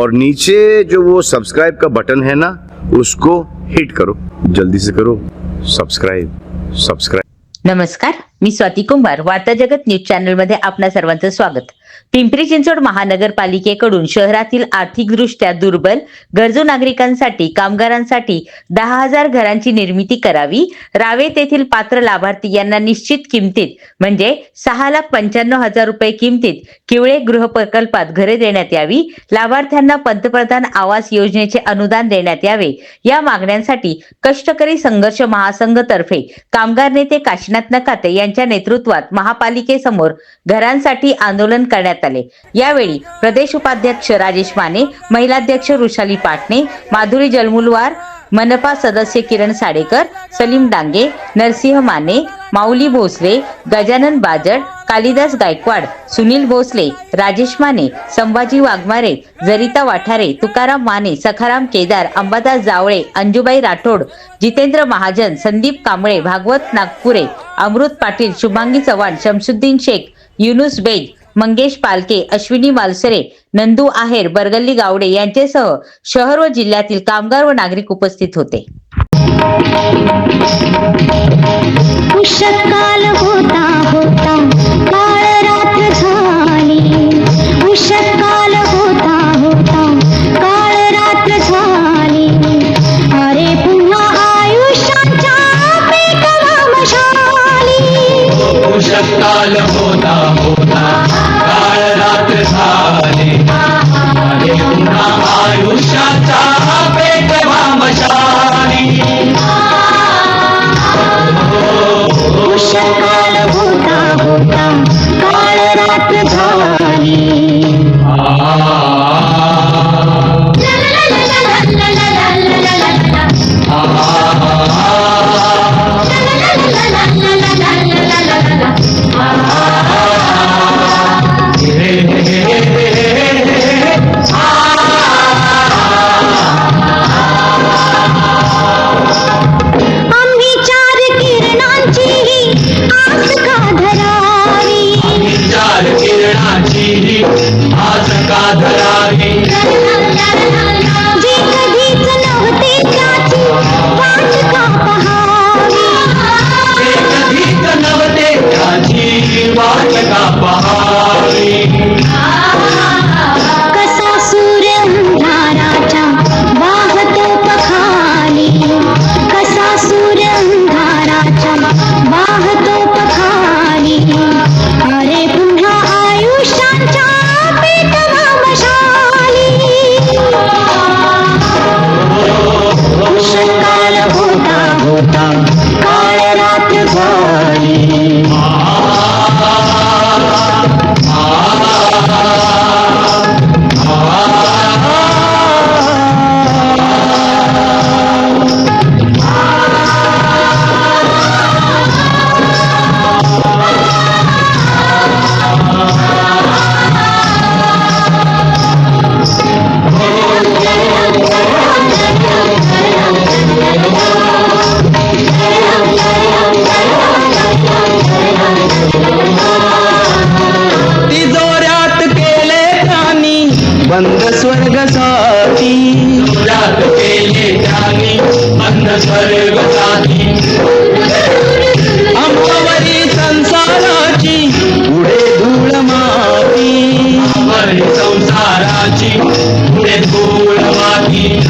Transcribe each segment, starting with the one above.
और नीचे जो वो सब्सक्राइब का बटन है ना, उसको हिट करो। जल्दी से करो। सब्सक्राइब सब्सक्राइब नमस्कार, मी स्वाती कुंभार वार्ता जगत न्यूज़ चॅनल मध्ये आपल्या सर्वांचं स्वागत. पिंपरी चिंचवड महानगरपालिकेकडून शहरातील आर्थिकदृष्ट्या दुर्बल गरजू नागरिकांसाठी कामगारांसाठी दहा हजार घरांची निर्मिती करावी. रावेत येथील पात्र लाभार्थी यांना निश्चित किमतीत म्हणजे सहा लाख पंच्याण्णव हजार रुपये किमतीत किवळे गृह प्रकल्पात घरे देण्यात यावी. लाभार्थ्यांना पंतप्रधान आवास योजनेचे अनुदान देण्यात यावे. या मागण्यांसाठी कष्टकरी संघर्ष महासंघ तर्फे कामगार नेते काशीनाथ नकाते यांच्या नेतृत्वात महापालिकेसमोर घरांसाठी आंदोलन करण्यात आले. यावेळी प्रदेश उपाध्यक्ष राजेश माने महिलाध्यक्ष वृषाली पाटणे माधुरी जलमुलवार मनपा सदस्य किरण साडेकर सलीम डांगे नरसिंह माने माऊली भोसले गजानन बाजड कालिदास गायकवाड सुनील भोसले राजेश माने संभाजी वाघमारे जरिता वाठारे तुकाराम माने सखाराम केदार अंबादास जावळे अंजुबाई राठोड जितेंद्र महाजन संदीप कांबळे भागवत नागपुरे अमृत पाटील शुभांगी चव्हाण शमसुद्दीन शेख युनुस बेग मंगेश पालके अश्विनी मालसरे नंदू आहेर बरगल्ली गावडे यांच्यासह शहर व जिल्ह्यातील कामगार व नागरिक उपस्थित होते. उषकाल होता होता काळ रात्र झाली. उषकाल होता होता काळ रात्र झाली. अरे पुन्हा आयुष्याच्या पेटवा मशाली शकाल होता होता आज का धरावी? चार किरणाची आज का धरावी? अंबावरी संसाराची पुढे धूळ माती. अमर संसाराची पुढे धूळ माती.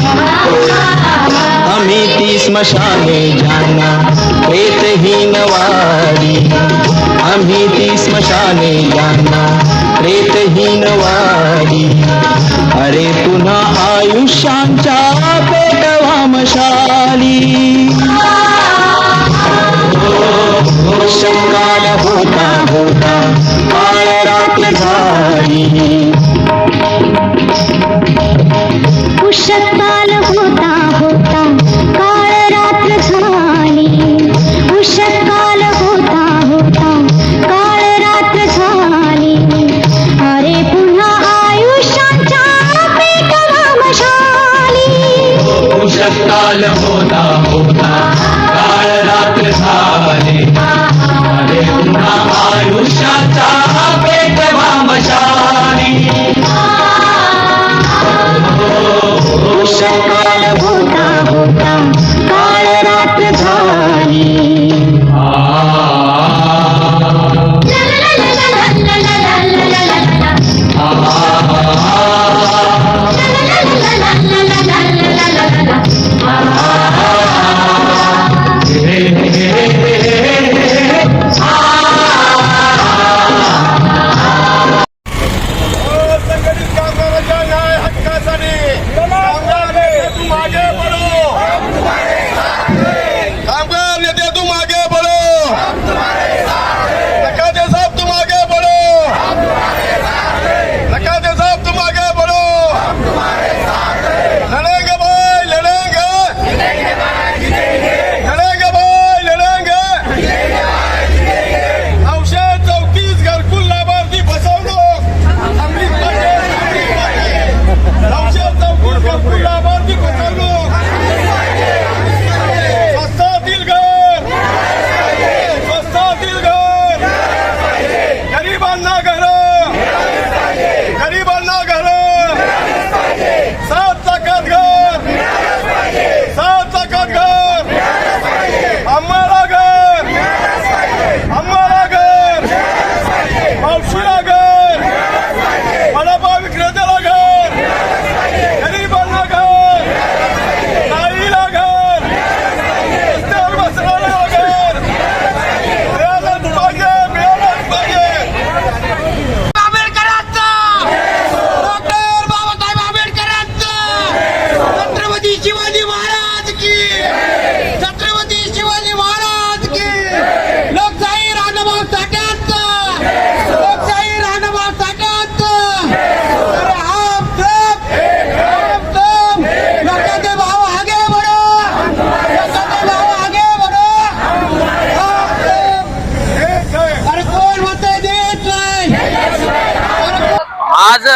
आम्ही ती स्मशाने जाना प्रेतहीन वारी. आम्ही ती स्मशाने जाना प्रेतहीन वारी. अरे पुन्हा आयुष्यांच्या पेटवा शंकाल होता होता काळ रात्र झाली.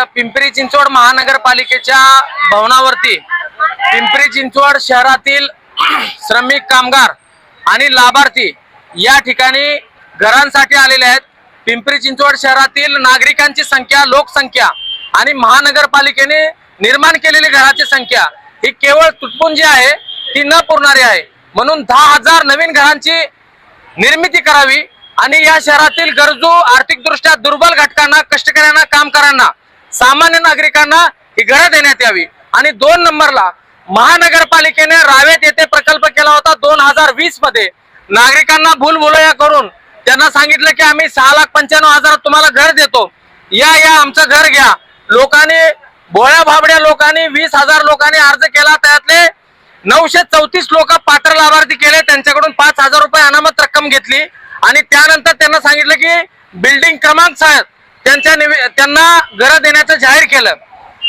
पिंपरी चिंचवड महानगरपालिकेच्या भवनावरती पिंपरी चिंचवड शहरातील श्रमिक कामगार आणि लाभार्थी या ठिकाणी घरांसाठी आलेले आहेत. पिंपरी चिंचवड शहरातील नागरिकांची संख्या लोकसंख्या आणि महानगरपालिकेने निर्माण केलेली घराची संख्या ही केवळ तुटपुंजी आहे ती न पुरणारी आहे. म्हणून दहा हजार नवीन घरांची निर्मिती करावी आणि या शहरातील गरजू आर्थिकदृष्ट्या दुर्बल घटकांना कष्टकऱ्यांना कामगारांना सामान्य नागरिकांना ही घरं देण्यात यावी. आणि दोन नंबरला महानगरपालिकेने रावेत येथे प्रकल्प केला होता दोन हजार वीसमध्ये नागरिकांना भूलभुलया करून त्यांना सांगितलं की आम्ही सहा लाख पंच्याण्णव हजार तुम्हाला घर देतो. या या आमचं घर घ्या. लोकांनी भोळ्या भाबड्या लोकांनी वीस हजार लोकांनी अर्ज केला. त्यातले नऊशे चौतीस लोक पात्र लाभार्थी केले. त्यांच्याकडून पाच हजार रुपये अनामत रक्कम घेतली. आणि त्यानंतर त्यांना सांगितलं की बिल्डिंग क्रमांक साहेब त्यांच्या निवे- त्यांना घर देण्याचं जाहीर केलं.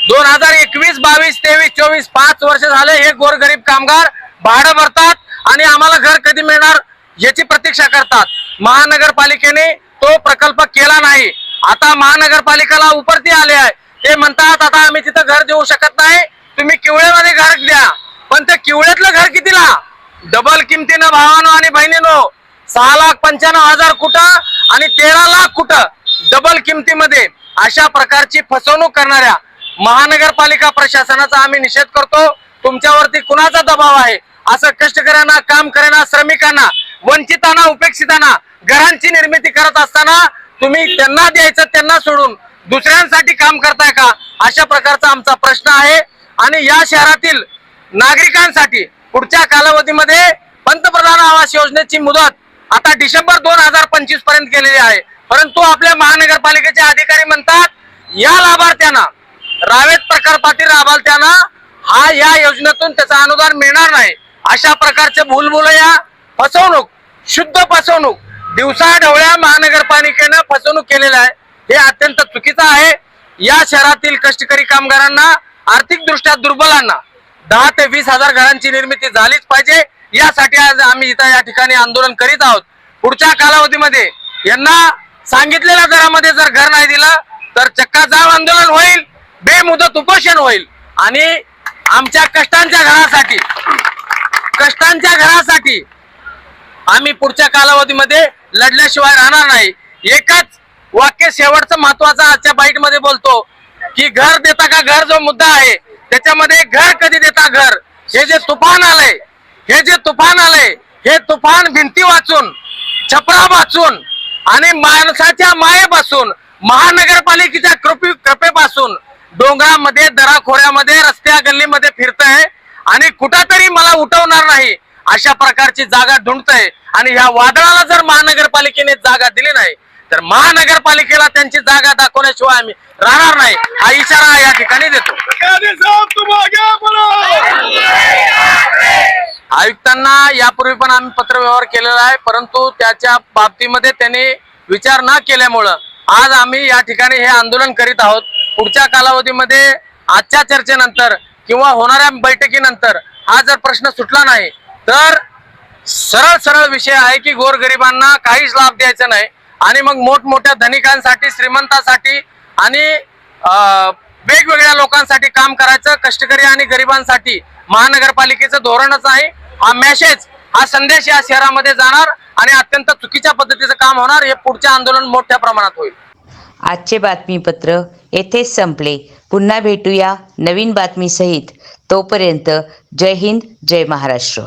दोन हजार एकवीस बावीस तेवीस चोवीस पाच वर्ष झाले हे गोरगरीब कामगार भाडं भरतात आणि आम्हाला घर कधी मिळणार याची प्रतीक्षा करतात. महानगरपालिकेने तो प्रकल्प केला नाही. आता महानगरपालिकेला उपरती आले आहे. ते म्हणतात आता आम्ही तिथं घर देऊ शकत नाही. तुम्ही किवळेमध्ये घर द्या. पण ते किवळ्यातलं घर कितीला? डबल किमतीनं भावानो आणि बहिणीनो. सहा लाख पंच्याण्णव हजार कुठं आणि तेरा लाख कुठं? डबल किमतीमध्ये अशा प्रकारची फसवणूक करणाऱ्या महानगरपालिका प्रशासनाचा आम्ही निषेध करतो. तुमच्यावरती कुणाचा दबाव आहे? असं कष्टकऱ्यांना काम करणाऱ्या श्रमिकांना वंचितांना उपेक्षितांना घरांची निर्मिती करत असताना तुम्ही त्यांना द्यायचं त्यांना सोडून दुसऱ्यांसाठी काम करताय का? अशा प्रकारचा आमचा प्रश्न आहे. आणि या शहरातील नागरिकांसाठी पुढच्या कालावधीमध्ये पंतप्रधान आवास योजनेची मुदत आता डिसेंबर दोन हजार पंचवीसपर्यंत केलेली आहे. परंतु आपल्या महानगरपालिकेचे अधिकारी म्हणतात या लाभार्थ्यांना रावेत प्रकल्पातील लाभार्थ्यांना हा या योजनेतून त्याचं अनुदान मिळणार नाही. अशा प्रकारचे भूलभुलया फसवणूक शुद्ध फसवणूक दिवसाढवळ्या महानगरपालिकेनं फसवणूक केलेलं आहे. हे अत्यंत चुकीचं आहे. या शहरातील कष्टकरी कामगारांना आर्थिकदृष्ट्या दुर्बलांना दहा ते वीस हजार घरांची निर्मिती झालीच पाहिजे. यासाठी आज आम्ही इथं या ठिकाणी आंदोलन करीत आहोत. पुढच्या कालावधीमध्ये यांना सांगितलेल्या दरामध्ये जर घर नाही दिलं तर चक्का जाम आंदोलन होईल बेमुदत उपोषण होईल. आणि आमच्या कष्टांच्या घरासाठी कष्टांच्या घरासाठी आम्ही पुढच्या कालावधीमध्ये लढल्याशिवाय राहणार नाही. एकच वाक्य शेवटचं महत्वाचं आजच्या बाईटमध्ये बोलतो की घर देता का घर जो मुद्दा आहे त्याच्यामध्ये घर कधी देता घर? हे जे तुफान आलंय हे जे तुफान आलंय हे तुफान भिंती वाचून छपरा वाचून आणि माणसाच्या मायेपासून महानगरपालिकेच्या कृपे कृपेपासून डोंगरामध्ये दराखोऱ्यामध्ये रस्त्या गल्लीमध्ये फिरतय आणि कुठंतरी मला उठवणार नाही अशा प्रकारची जागा ढूंढतय. आणि ह्या वादळाला जर महानगरपालिकेने जागा दिली नाही तर महानगरपालिकेला त्यांची जागा दाखवण्याशिवाय आम्ही राहणार नाही. हा इशारा या ठिकाणी देतो. आयुक्तांना यापूर्वी पण आम्ही पत्रव्यवहार केलेला आहे परंतु त्याच्या बाबतीमध्ये त्यांनी विचार न केल्यामुळं आज आम्ही या ठिकाणी हे आंदोलन करीत आहोत. पुढच्या कालावधीमध्ये आजच्या चर्चेनंतर किंवा होणाऱ्या बैठकीनंतर हा जर प्रश्न सुटला नाही तर सरळ सरळ विषय आहे की गोरगरिबांना काहीच लाभ द्यायचा नाही. आणि मग मोठमोठ्या धनिकांसाठी श्रीमंतासाठी आणि अं, वेगवेगळ्या लोकांसाठी काम करायचं कष्टकरी आणि गरिबांसाठी. महानगरपालिकेचं धोरणच आहे. हा मेसेज हा संदेश या शहरामध्ये जाणार आणि अत्यंत चुकीच्या पद्धतीचं काम होणार. हे पुढचे आंदोलन मोठ्या प्रमाणात होईल. आजचे बातमीपत्र येथेच संपले. पुन्हा भेटूया नवीन बातमीसहित. तोपर्यंत जय हिंद जय महाराष्ट्र.